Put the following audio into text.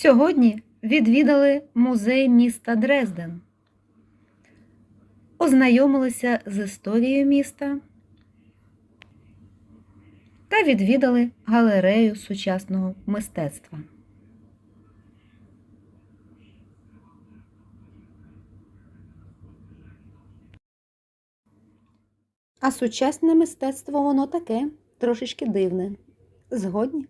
Сьогодні відвідали музей міста Дрезден, ознайомилися з історією міста та відвідали галерею сучасного мистецтва. А сучасне мистецтво воно таке, трошечки дивне. Згодні?